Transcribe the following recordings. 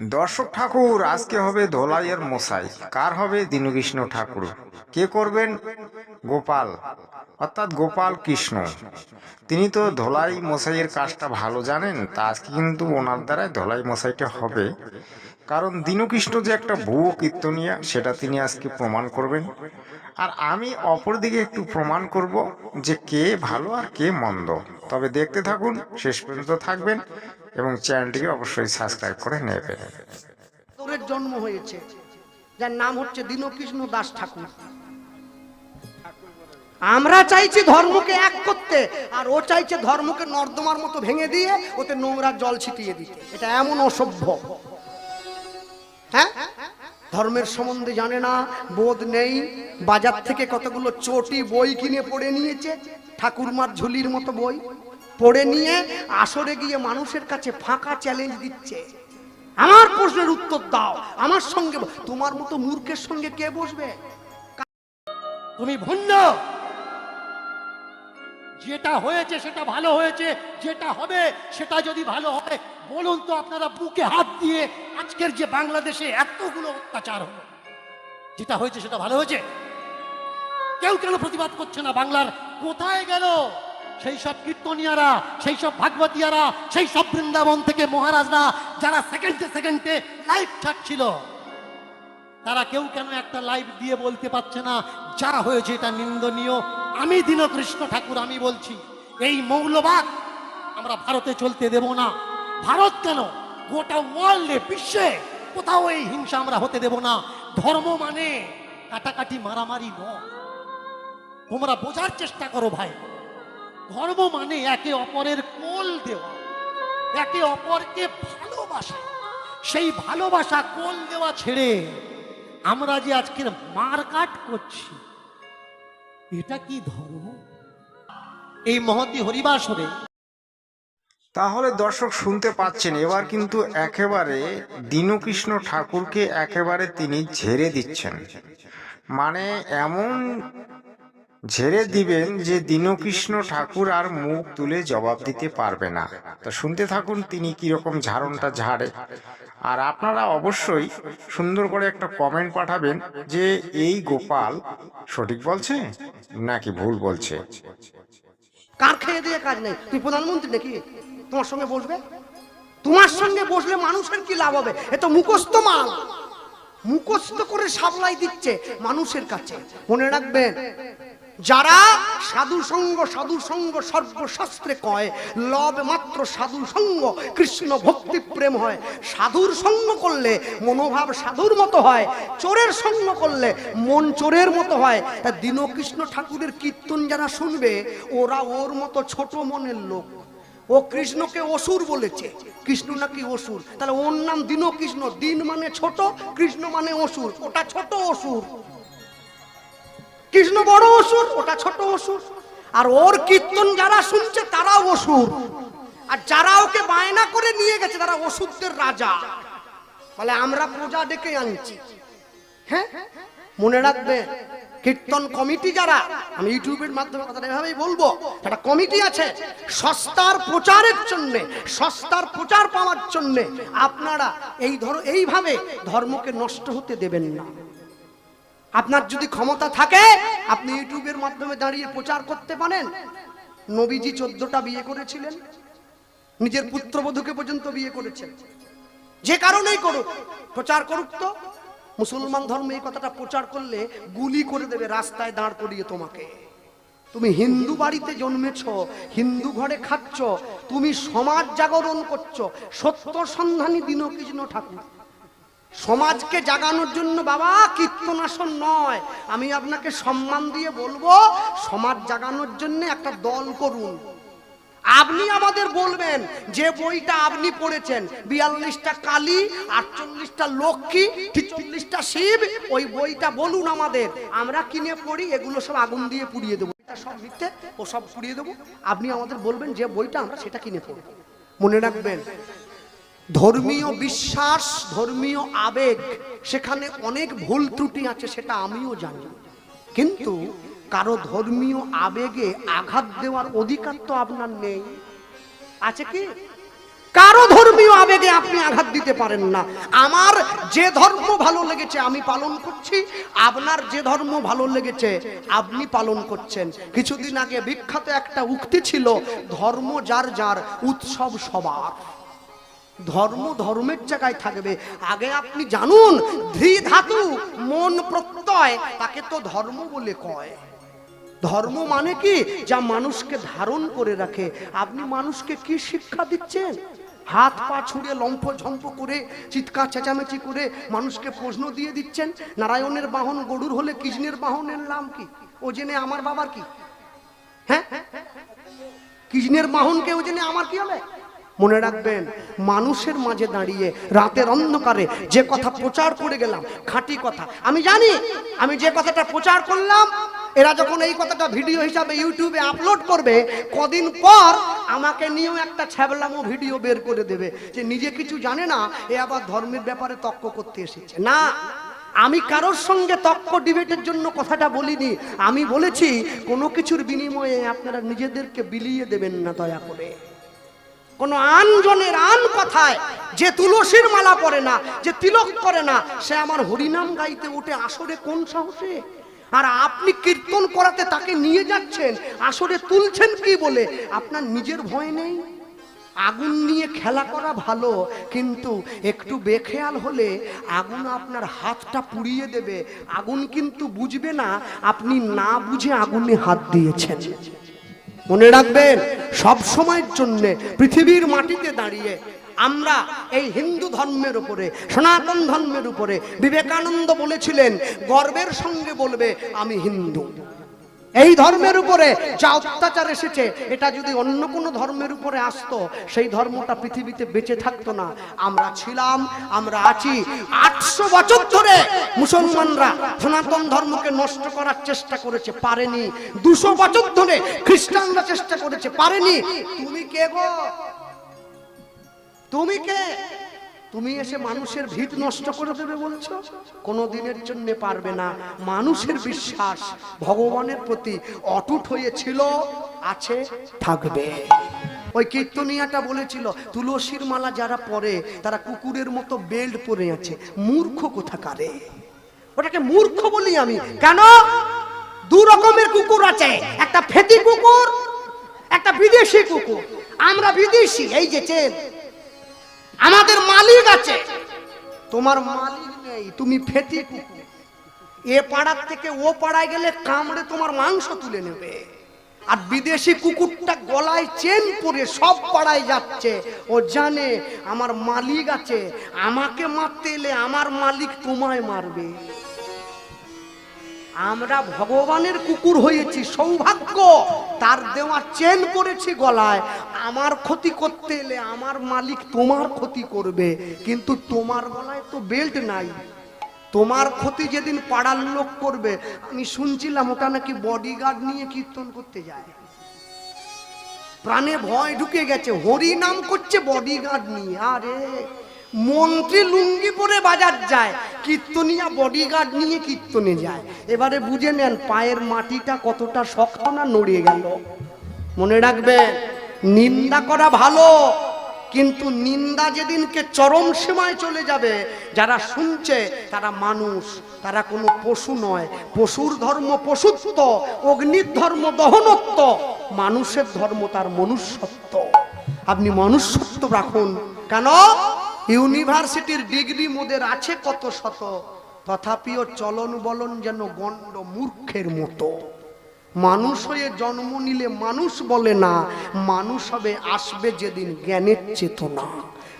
দর্শক ঠাকুর, আজকে হবে ধোলাইয়ের মশাই। কার হবে? দীনকৃষ্ণ ঠাকুর। কে করবেন? গোপাল। অর্থাৎ গোপাল কৃষ্ণ। তিনি তো ধোলাই মশাইয়ের কাজটা ভালো জানেন, তা আজকে কিন্তু ওনার দ্বারাই ধোলাই মশাইটা হবে। কারণ দীনকৃষ্ণ যে একটা ভুয়ো কীর্তনিয়া, সেটা তিনি আজকে প্রমাণ করবেন। আর আমি অপরদিকে একটু প্রমাণ করব যে কে ভালো আর কে মন্দ। তবে দেখতে থাকুন, শেষ পর্যন্ত থাকবেন। এবং চ্যানেলটিকে অবশ্যই সাবস্ক্রাইব করে তোরের জন্ম হয়েছে, যার নাম হচ্ছে দীনকৃষ্ণ দাস ঠাকুর। আমরা চাইছি ধর্মকে এক করতে, আর ও চাইছে ধর্মকে নর্দমার মতো ভেঙে দিয়ে ওতে নোংরা জল ছিটিয়ে দিতে। এটা এমন অসভ্য। হ্যাঁ? ধর্মের সম্বন্ধে জানে না, বোধ নেই। বাজার থেকে কতগুলো চটি, বই কিনে পড়ে নিয়েছে, ঠাকুরমার ঝুলির মতো বই। পড়ে নিয়ে আসরে গিয়ে মানুষের কাছে ফাঁকা চ্যালেঞ্জ দিচ্ছে। আমার প্রশ্নের উত্তর দাও, আমার সঙ্গে তোমার মতো মূর্খের সঙ্গে কে বসবে? তুমি ভুন্য যেটা হয়েছে সেটা ভালো হয়েছে, যেটা হবে সেটা যদি ভালো হয়, বলুন তো আপনারা বুকে হাত দিয়ে আজকের যে বাংলাদেশে এতগুলো অত্যাচার হলো, যেটা হয়েছে সেটা ভালো হয়েছে? কেউ কেন প্রতিবাদ করছে না বাংলার? কোথায় গেল? সেই সব কীর্তনিয়ারা, সেই সব ভাগবতীয়ারা, সেই সব বৃন্দাবন থেকে মহারাজরা যারা সেকেন্ডে সেকেন্ডে লাইভ ছাড়ছিল, তারা কেউ কেন একটা লাইভ দিয়ে বলতে পারছে না যা হয়েছে এটা নিন্দনীয়। আমি দীনকৃষ্ণ ঠাকুর, আমি বলছি, এই মৌলবাদ আমরা ভারতে চলতে দেব না। ভারত কেন? গোটা ওয়ার্ল্ডে বিশ্বে কোথাও এই হিংসা আমরা হতে দেব না। ধর্ম মানে কাটাকাটি মারামারি নয়। তোমরা বোঝার চেষ্টা করো ভাই। ধর্ম মানে একে অপরের কোল দেওয়া। একে অপরকে ভালোবাসা। সেই ভালোবাসা কোল দেওয়া ছেড়ে আমরা যে আজকের মারকাট করছি, এটা কি ধর্ম? এই মহতি হরিবাসরে তাহলে দর্শক শুনতে পাচ্ছেন, এবার কিন্তু একেবারে দীনকৃষ্ণ ঠাকুরকে একেবারে তিনি ঝেড়ে দিচ্ছেন। মানে এমন ঝেড়ে দিবেন যে দীনকৃষ্ণ ঠাকুর আর মুখ তুলে জবাব দিতে পারবে না। তো শুনতে থাকুন তিনি কীরকম ঝাড়নটা ঝাড়ে। আর আপনারা অবশ্যই সুন্দর করে একটা কমেন্ট পাঠাবেন যে এই গোপাল সঠিক বলছে নাকি ভুল বলছে? কার খেয়ে দিয়ে কাজ নেই? তুই প্রধানমন্ত্রী নাকি? তোমার সঙ্গে বসবে? তোমার সঙ্গে বসলে মানুষের কি লাভ হবে? এ তো মুখস্থ মাল। মুখস্থ করে সাপ্লাই দিচ্ছে মানুষের কাছে। মনে রাখবেন যারা সাধু সঙ্গ সাধু সঙ্গ সর্বশাস্ত্রে কয়, লব মাত্র সাধু সঙ্গ, কৃষ্ণ ভক্তি প্রেম হয়। সাধুর সঙ্গ করলে মনোভাব সাধুর মতো হয়, চোরের সঙ্গ করলে মন চোরের মতো হয়। তা দীনকৃষ্ণ ঠাকুরের কীর্তন যারা শুনবে, ওরা ওর মতো ছোট মনের লোক। ও কৃষ্ণকে অসুর বলেছে। কৃষ্ণ নাকি অসুর? তাহলে ওর নাম দীন কৃষ্ণ দিন মানে ছোট, কৃষ্ণ মানে অসুর। ওটা ছোট অসুর। কৃষ্ণ বড় অসুর, ওটা ছোট অসুর। আর ওর কীর্তন যারা শুনছে, তারাও অসুর। আর যারা ওকে বায়না করে নিয়ে গেছে, তারা অসুরদের রাজা। বলে, আমরা প্রজা ডেকে আনছি। হ্যাঁ? মনে রাখবে, কীর্তন কমিটি যারা, আমি ইউটিউবের মাধ্যমে কথাটা এভাবেই বলব, একটা কমিটি আছে, সস্তার প্রচারের জন্য, সস্তার প্রচার পাওয়ার জন্য, আপনারা এই ধর, এইভাবে ধর্মকে নষ্ট হতে দেবেন না। আপনার যদি ক্ষমতা থাকে, আপনি ইউটিউবের মাধ্যমে দাঁড়িয়ে প্রচার করতে পারেন। নবীজি চোদ্দটা বিয়ে করেছিলেন। নিজের পুত্রবধূকে পর্যন্ত বিয়ে করেছেন। যে কারণেই করুক, প্রচার করুক তো। মুসলমান ধর্মে এই কথাটা প্রচার করলে গুলি করে দেবে, রাস্তায় দাঁড় করিয়ে তোমাকে। তুমি হিন্দু বাড়িতে জন্মেছ, হিন্দু ঘরে খাচ্ছ, তুমি সমাজ জাগরণ করছ, সত্য সন্ধানী দীনকৃষ্ণ ঠাকুর। সমাজকে জাগানোর জন্য বাবা কীর্তনাসন নয়। আমি আপনাকে সম্মান দিয়ে বলব, সমাজ জাগানোর জন্য একটা দল করুন। আপনি আমাদের বলবেন, যে বইটা আপনি পড়েছেন, বিয়াল্লিশটা কালী, আটচল্লিশটা লক্ষ্মী ছিচল্লিশটা শিব, ওই বইটা বলুন আমাদের। আমরা কিনে পড়ি, এগুলো সব আগুন দিয়ে পুড়িয়ে দেবো। সব মিথ্যে, ও সব পুড়িয়ে দেবো। আপনি আমাদের বলবেন যে বইটা আমরা সেটা কিনে পড়ব। মনে রাখবেন ধর্মীয় বিশ্বাস, ধর্মীয় আবেগ, সেখানে অনেক ভুল ত্রুটি আছে, সেটা আমিও জানি। কিন্তু কারও ধর্মীয় আবেগে আঘাত দেওয়ার অধিকার তো আপনার নেই। আছে কি? কারও ধর্মীয় আবেগে আপনি আঘাত দিতে পারেন না। আমার যে ধর্ম ভালো লেগেছে, আমি পালন করছি। আপনার যে ধর্ম ভালো লেগেছে, আপনি পালন করছেন। কিছুদিন আগে বিখ্যাত একটা উক্তি ছিল, ধর্ম যার যার, উৎসব সবার। ধর্ম ধর্মের জায়গায় থাকবে। আগে আপনি জানুন ধী ধাতু মন প্রত্যয়, তাকে তো ধর্ম বলে কয়। ধর্ম মানে কি? যা মানুষকে ধারণ করে রাখে। আপনি মানুষকে কি শিক্ষা দিচ্ছেন? হাত পা ছুঁড়ে, লম্ফ ঝম্প করে, চিৎকার চেঁচামেচি করে মানুষকে প্রশ্ন দিয়ে দিচ্ছেন, নারায়ণের বাহন গরুর হলে কৃষ্ণের বাহনের নাম কি? ও জেনে আমার বাবার কি? হ্যাঁ? কৃষ্ণের বাহনকে ও জেনে আমার কি হবে? মনে রাখবেন, মানুষের মাঝে দাঁড়িয়ে রাতের অন্ধকারে যে কথা প্রচার করে গেলাম, খাঁটি কথা। আমি জানি, আমি যে কথাটা প্রচার করলাম, এরা যখন এই কথাটা ভিডিও হিসাবে ইউটিউবে আপলোড করবে, কদিন পর আমাকে নিয়েও একটা ছ্যাবলামো ভিডিও বের করে দেবে যে নিজে কিছু জানে না, এ আবার ধর্মের ব্যাপারে তক্ক করতে এসেছে। না, আমি কারোর সঙ্গে তর্ক ডিবেটের জন্য কথাটা বলিনি। আমি বলেছি, কোনো কিছুর বিনিময়ে আপনারা নিজেদেরকে বিলিয়ে দেবেন না দয়া করে। কোন আনজনের আন কথায় যে তুলসীর মালা পরে না, যে তিলক করে না, সে আমার হরিনাম গাইতে উঠে আসরে কোন সাহসে? আর আপনি কীর্তন করাতে তাকে নিয়ে যাচ্ছেন, আসরে তুলছেন কি বলে? আপনার নিজের ভয় নেই। আগুন নিয়ে খেলা করা ভালো, কিন্তু একটু বেখেয়াল হলে আগুন আপনার হাতটা পুড়িয়ে দেবে। আগুন কিন্তু বুঝবে না, আপনি না বুঝে আগুনে হাত দিয়েছেন। মনে রাখবেন, সব সময়ের জন্য পৃথিবীর মাটিতে দাঁড়িয়ে আমরা এই হিন্দু ধর্মের উপরে, সনাতন ধর্মের উপরে বিবেকানন্দ বলেছিলেন, গর্বের সঙ্গে বলবে, আমি হিন্দু। এই ধর্মের উপরে যা অত্যাচার এসেছে, এটা যদি অন্য কোনো ধর্মের উপরে আসতো, সেই ধর্মটা পৃথিবীতে বেঁচে থাকতো না। আমরা ছিলাম, আমরা আছি। আটশো বছর ধরে মুসলমানরা সনাতন ধর্মকে নষ্ট করার চেষ্টা করেছে, পারেনি। দুশো বছর ধরে খ্রিস্টানরা চেষ্টা করেছে, পারেনি। তুমি কে গো? তুমি কে? তুমি এসে মানুষের ভিত নষ্ট করে দেবে বলছো? কোনো দিনের জন্য পারবে না। মানুষের বিশ্বাস ভগবানের প্রতি অটুট হয়েছিল, আছে, থাকবে। ওই কীর্তনিয়াটা বলেছিল, তুলসীর মালা যারা পরে, তারা কুকুরের মতো বেল্ট পরে আছে। মূর্খ কোথাকারে? ওটাকে মূর্খ বলি আমি। কেন? দু রকমের কুকুর আছে। একটা ফেতি কুকুর, একটা বিদেশি কুকুর। আমরা বিদেশি, এই যে চেন। আমাদের মালিক আছে। তোমার মালিক নেই, তুমি ফেতি এ পাড়ার থেকে ও পাড়ায় গেলে কামড়ে তোমার মাংস তুলে নেবে। আর বিদেশি কুকুরটা গলায় চেন পরে সব পাড়ায় যাচ্ছে। ও জানে আমার মালিক আছে, আমাকে মারতে এলে আমার মালিক তোমায় মারবে। আমরা ভগবানের কুকুর হয়েছি, সৌভাগ্য। তার দেওয়া চেন করেছি গলায়। আমার ক্ষতি করতে এলে আমার মালিক তোমার ক্ষতি করবে। কিন্তু তোমার গলায় তো বেল্ট নাই। তোমার ক্ষতি যেদিন পাড়ার লোক করবে, আমি শুনছিলাম ওটা নাকি বডিগার্ড নিয়ে কীর্তন করতে যায়। প্রাণে ভয় ঢুকে গেছে, হরি নাম করছে বডিগার্ড নিয়ে। আরে, মন্ত্রী লুঙ্গি পরে বাজার যায়। কীর্তনিয়া বডিগার্ড নিয়ে কীর্তনে যায়। এবারে বুঝে নেন পায়ের মাটিটা কতটা শক্ত না নড়িয়ে গেল। মনে রাখবেন, নিন্দা করা ভালো, কিন্তু নিন্দা যেদিনকে চরম সীমায় চলে যাবে, যারা শুনছে, তারা মানুষ, তারা কোনো পশু নয়। পশুর ধর্ম পশুত্ব, অগ্নির ধর্ম দহনত্ব। মানুষের ধর্ম তার মনুষ্যত্ব। আপনি মনুষ্যত্ব রাখুন। কেন? ইউনিভার্সিটির ডিগ্রি মোদের আছে কত শত? তথাপিও চলন বলন যেন গণ্ড মূর্খের মতো। মানুষ হয়ে জন্ম নিলে মানুষ বলে না, মানুষ হবে, আসবে যেদিন জ্ঞানের চেতনা।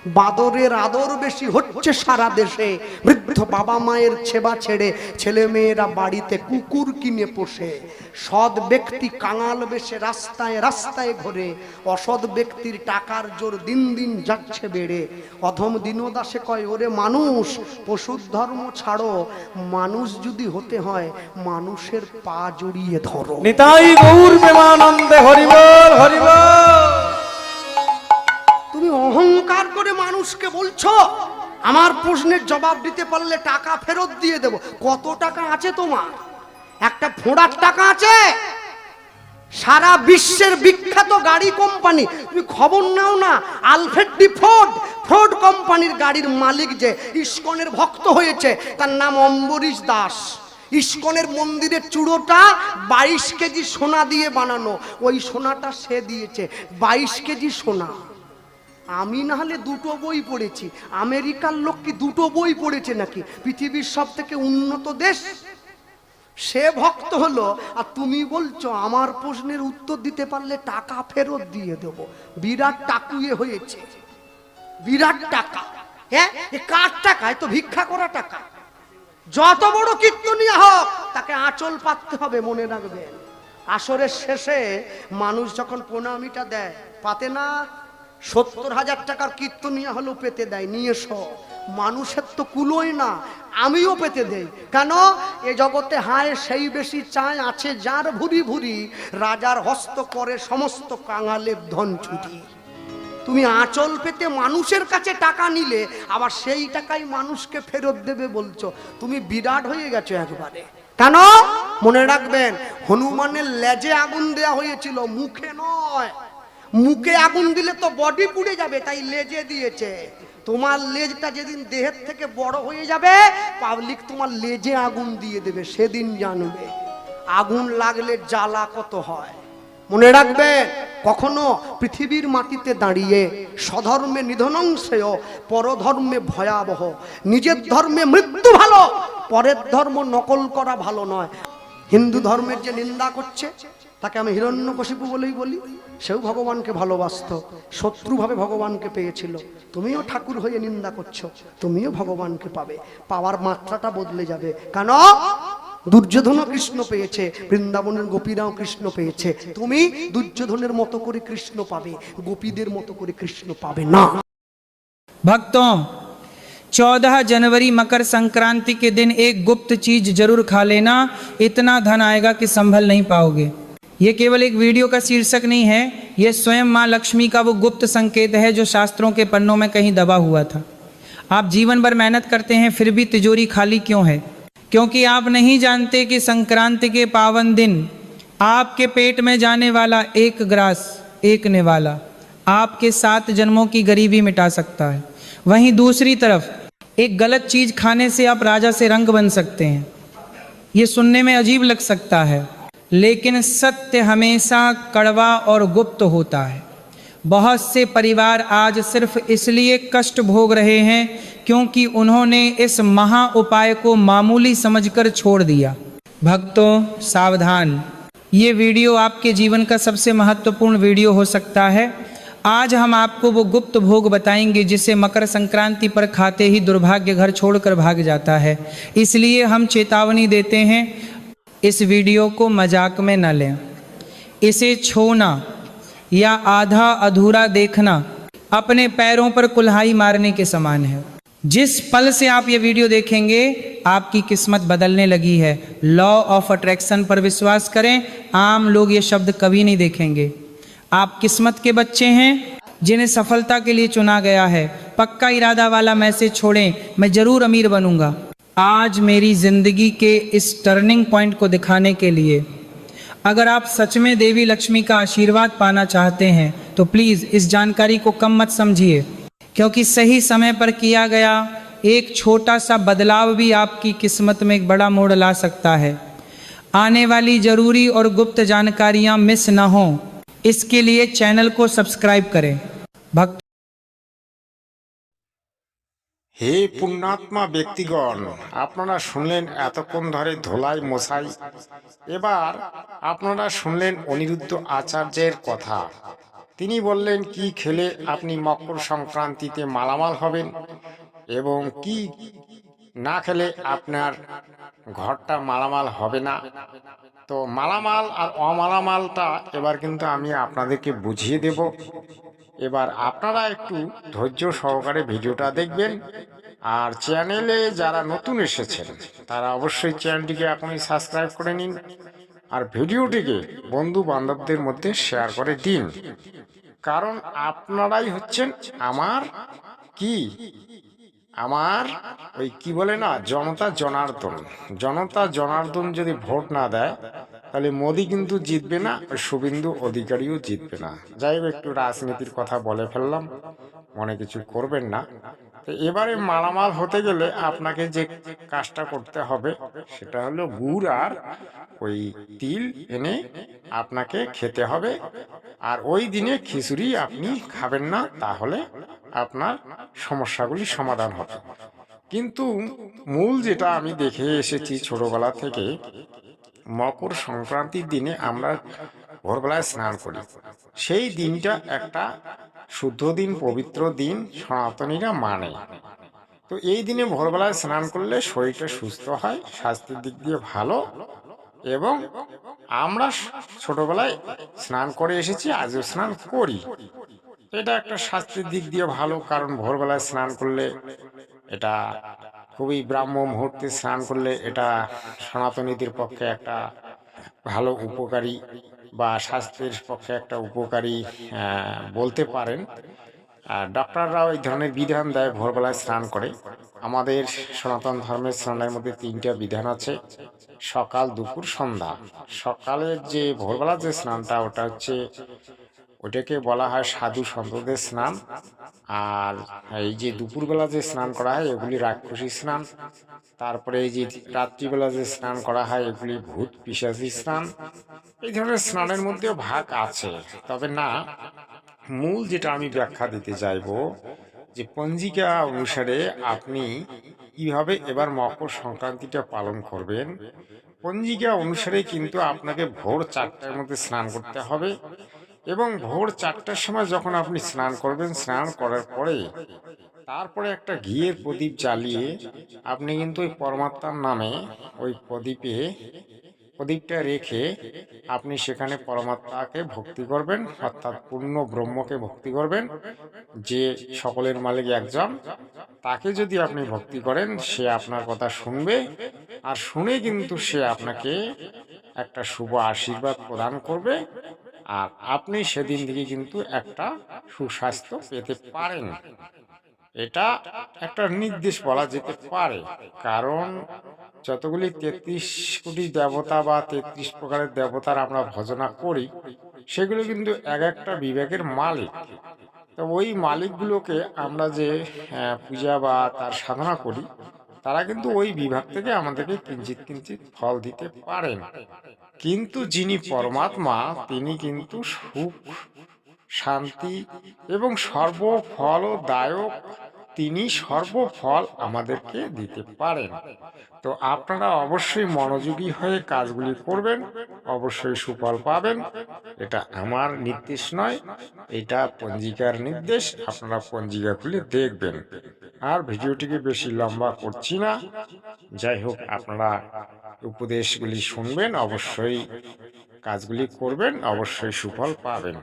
বাদরের আদর বেশি হচ্ছে সারা দেশে। বৃদ্ধ বাবা মায়ের ছেবা ছেড়ে ছেলে মেয়েরা বাড়িতে কুকুর কিনে পোষে। সৎ ব্যক্তি কাঙাল বেশে রাস্তায় রাস্তায় ঘোরে। অসৎ ব্যক্তির টাকার জোর দিন দিন যাচ্ছে বেড়ে। অধম দিনদাসে কয়, ওরে মানুষ, পশুর ধর্ম ছাড়ো। মানুষ যদি হতে হয়, মানুষের পা জড়িয়ে ধরো। নিতাই গৌর প্রেমানন্দে হরিবল হরিবল। মানুষকে বলছো? আমার প্রশ্নের জবাব দিতে পারলে টাকা ফেরত দিয়ে দেব। কত টাকা আছে তোমার? একটা ফোড়ার টাকা আছে? সারা বিশ্বের বিখ্যাত গাড়ি কোম্পানি। তুমি খবর নাও না, আলফ্রেড ডি ফোর্ড ফোর্ড কোম্পানির গাড়ির মালিক যে ইস্কনের ভক্ত হয়েছে, তার নাম অম্বরীশ দাস। ইস্কনের মন্দিরের চূড়োটা বাইশ কেজি সোনা দিয়ে বানানো। ওই সোনাটা সে দিয়েছে, বাইশ কেজি সোনা। আমি না হলে দুটো বই পড়েছি। আমেরিকার লোক কি দুটো বই পড়েছে নাকি? পৃথিবীর সব থেকে উন্নত দেশ? সে ভক্ত হলো, আর তুমি বলছো, আমার প্রশ্নের উত্তর দিতে পারলে টাকা ফেরত দিয়ে দেব। বিরাট টাকুয়ে হয়েছে। বিরাট টাকা। হ্যাঁ? কার টাকা? এ তো ভিক্ষা করা টাকা। যত বড় কীর্তনিয়া হোক, তাকে আঁচল পাততে হবে, মনে রাখবেন। আসরের শেষে মানুষ যখন প্রণামীটা দেয়, পাতে না সত্তর হাজার টাকার কীর্তনিয়া হলেও পেতে দেয়, নিয়ে এসো। মানুষের তো কুলোই না, আমিও পেতে দেই। কেন? এ জগতে হায় সেই বেশি চায় আছে যার ভুরি ভুরি, রাজার হস্ত করে সমস্ত কাঙালের ধন ছুটি তুমি আঁচল পেতে মানুষের কাছে টাকা নিলে, আবার সেই টাকাই মানুষকে ফেরত দেবে বলছো। তুমি বিরাট হয়ে গেছো একবারে। কেন? মনে রাখবেন, হনুমানের লেজে আগুন দেয়া হয়েছিল, মুখে নয়। মুখে আগুন দিলে তো বডি পুড়ে যাবে, তাই লেজে দিয়েছে। তোমার লেজটা যেদিন দেহের থেকে বড় হয়ে যাবে পাবলিক তোমার লেজে আগুন দিয়ে দেবে, সেদিন জানবে। আগুন লাগলে জ্বালা কত হয়। মনে রাখবেন কখনো পৃথিবীর মাটিতে দাঁড়িয়ে স্বধর্মে নিধনংশেয় পরধর্মে ভয়াবহ, নিজের ধর্মে মৃত্যু ভালো, পরের ধর্ম নকল করা ভালো নয়। হিন্দু ধর্মের যে নিন্দা করছে তাকে আমি হিরণ্যকশিপু বলেই বলি সেও ভগবানকে ভালোবাসতো শত্রুভাবে ভগবানকে পেয়েছিল তুমিও ঠাকুর হয়ে নিন্দা করছো তুমিও ভগবানকে পাবে পাওয়ার মাত্রাটা বদলে যাবে কেন দুর্যোধনও কৃষ্ণ পেয়েছে বৃন্দাবনের গোপীরাও কৃষ্ণ পেয়েছে তুমি দুর্যোধনের মতো করে কৃষ্ণ পাবে গোপীদের মতো করে কৃষ্ণ পাবে না भक्तों 14 जनवरी मकर संक्रांति के दिन एक गुप्त चीज जरूर खा लेना इतना धन आएगा कि संभल नहीं पाओगे ये केवल एक वीडियो का शीर्षक नहीं है, ये स्वयं माँ लक्ष्मी का वो गुप्त संकेत है जो शास्त्रों के पन्नों में कहीं दबा हुआ था। आप जीवन भर मेहनत करते हैं, फिर भी तिजोरी खाली क्यों है? क्योंकि आप नहीं जानते कि संक्रांति के पावन दिन आपके पेट में जाने वाला एक ग्रास, एक निवाला आपके सात जन्मों की गरीबी मिटा सकता है। वहीं दूसरी तरफ़, एक गलत चीज़ खाने से आप राजा से रंग बन सकते हैं। ये सुनने में अजीब लग सकता है। लेकिन सत्य हमेशा कड़वा और गुप्त होता है। बहुत से परिवार आज सिर्फ़ इसलिए कष्ट भोग रहे हैं क्योंकि उन्होंने इस महा उपाय को मामूली समझकर छोड़ दिया। भक्तों, सावधान। ये वीडियो आपके जीवन का सबसे महत्वपूर्ण वीडियो हो सकता है। आज हम आपको वो गुप्त भोग बताएँगे जिसे मकर संक्रांति पर खाते ही दुर्भाग्य घर छोड़कर भाग जाता है। इसलिए हम चेतावनी देते हैं इस वीडियो को मज़ाक में न लें। इसे छूना या आधा अधूरा देखना अपने पैरों पर कुल्हाई मारने के समान है। जिस पल से आप ये वीडियो देखेंगे, आपकी किस्मत बदलने लगी है। लॉ ऑफ़ अट्रैक्शन पर विश्वास करें, आम लोग ये शब्द कभी नहीं देखेंगे। आप किस्मत के बच्चे हैं, जिन्हें सफलता के लिए चुना गया है। पक्का इरादा वाला मैसेज छोड़ें, मैं ज़रूर अमीर बनूँगा। आज मेरी ज़िंदगी के इस टर्निंग पॉइंट को दिखाने के लिए, अगर आप सच में देवी लक्ष्मी का आशीर्वाद पाना चाहते हैं तो प्लीज़ इस जानकारी को कम मत समझिए। क्योंकि सही समय पर किया गया एक छोटा सा बदलाव भी आपकी किस्मत में एक बड़ा मोड़ ला सकता है। आने वाली ज़रूरी और गुप्त जानकारियाँ मिस ना हों। इसके लिए चैनल को सब्सक्राइब करें। भक्त হে পুণ্যাত্মা ব্যক্তিগণ, আপনারা শুনলেন এতক্ষণ ধরে ধোলাই মশাই। এবার আপনারা শুনলেন অনিরুদ্ধ আচার্যের কথা। তিনি বললেন, কি খেলে আপনি মকর সংক্রান্তিতে মালামাল হবেন এবং কি না খেলে আপনার ঘরটা মালামাল হবে না? তো মালামাল আর অমালামালটা এবার কিন্তু আমি আপনাদেরকে বুঝিয়ে দেব। এবার আপনারা একটু ধৈর্য সহকারে ভিডিওটা দেখবেন। আর চ্যানেলে যারা নতুন এসেছেন, তারা অবশ্যই চ্যানেলটিকে এখনই সাবস্ক্রাইব করে নিন আর ভিডিওটিকে বন্ধু বান্ধবদের মধ্যে শেয়ার করে দিন। কারণ আপনারাই হচ্ছেন আমার কি? আমার ওই কি বলে না, জনতা জনার্দন। জনতা জনার্দন যদি ভোট না দেয় তাহলে মোদি কিন্তু জিতবে না শুভেন্দু অধিকারীও জিতবে না। যাই হোক, একটু রাজনীতির কথা বলে ফেললাম, মনে কিছু করবেন না। তো এবারে মালামাল হতে গেলে আপনাকে যে কাজটা করতে হবে, সেটা হলো গুড় আর ওই তিল এনে আপনাকে খেতে হবে, আর ওই দিনে খিচুড়ি আপনি খাবেন না, তাহলে আপনার সমস্যাগুলি সমাধান হবে। কিন্তু মূল যেটা আমি দেখে এসেছি ছোটবেলা থেকে মকর সংক্রান্তির দিনে আমরা ভোরবেলায় স্নান করি। সেই দিনটা একটা শুদ্ধ দিন, পবিত্র দিন, সনাতনীরা মানে। তো এই দিনে ভোরবেলায় স্নান করলে শরীরটা সুস্থ হয়, স্বাস্থ্যের দিক দিয়ে ভালো এবং আমরা ছোটবেলায় স্নান করে এসেছি, আজও স্নান করি। এটা একটা স্বাস্থ্যের দিক দিয়ে ভালো, কারণ ভোরবেলায় স্নান করলে এটা খুবই ব্রাহ্ম মুহূর্তে স্নান করলে এটা সনাতনীদের পক্ষে একটা ভালো উপকারী বা স্বাস্থ্যের পক্ষে একটা উপকারী বলতে পারেন। আর ডক্টররাও এই ধরনের বিধান দেয়, ভোরবেলায় স্নান করে। আমাদের সনাতন ধর্মের স্নানের মধ্যে তিনটা বিধান আছে। সকাল, দুপুর, সন্ধ্যা। সকালের যে ভোরবেলা যে স্নানটা, ওটা হচ্ছে ওটাকে বলা হয় সাধু সন্তদের স্নান। আর এই যে দুপুরবেলা যে স্নান করা হয়, এগুলি রাক্ষসী স্নান। তারপরে এই যে রাত্রিবেলা যে স্নান করা হয়, এগুলি ভূত পিসাচি স্নান। এই ধরনের স্নানের মধ্যেও ভাগ আছে। তবে না, মূল যেটা আমি ব্যাখ্যা দিতে চাইব, যে পঞ্জিকা অনুসারে আপনি কীভাবে এবার মকর সংক্রান্তিটা পালন করবেন, পঞ্জিকা অনুসারে কিন্তু আপনাকে ভোর চারটার মধ্যে স্নান করতে হবে। এবং ভোর চারটার সময় যখন আপনি স্নান করবেন, স্নান করার পরে তারপরে একটা ঘিয়ের প্রদীপ জ্বালিয়ে আপনি কিন্তু ওই পরমাত্মার নামে ওই প্রদীপে, প্রদীপটা রেখে আপনি সেখানে পরমাত্মাকে ভক্তি করবেন, অর্থাৎ পূর্ণ ব্রহ্মকে ভক্তি করবেন, যে সকলের মালিক একজন। তাকে যদি আপনি ভক্তি করেন, সে আপনার কথা শুনবে আর শুনে কিন্তু সে আপনাকে একটা শুভ আশীর্বাদ প্রদান করবে। আর আপনি সেদিন থেকে কিন্তু একটা সুস্বাস্থ্য পেতে পারেন। এটা একটা নির্দেশ বলা যেতে পারে। কারণ যতগুলি তেত্রিশ কোটি দেবতা বা তেত্রিশ প্রকারের দেবতার আমরা ভজনা করি, সেগুলো কিন্তু এক একটা বিবেকের মালিক। তো ওই মালিকগুলোকে আমরা যে পূজা বা তার সাধনা করি, তারা কিন্তু ওই বিভাগ থেকে আমাদেরকে কিঞ্চিত কিঞ্চিত ফল দিতে পারেন। কিন্তু যিনি পরমাত্মা তিনি কিন্তু সুখ শান্তি এবং সর্বফলদায়ক তিনি সর্বফল আমাদেরকে দিতে পারেন। তো আপনারা অবশ্যই মনোযোগী হয়ে কাজগুলি করবেন, অবশ্যই সুফল পাবেন। এটা আমার নির্দেশ নয়, এটা পঞ্জিকার নির্দেশ, আপনারা পঞ্জিকা খুলে দেখবেন। আর ভিডিওটিকে বেশি লম্বা করছি না, যাই হোক আপনারা উপদেশগুলি শুনবেন, অবশ্যই কাজগুলি করবেন, অবশ্যই সুফল পাবেন।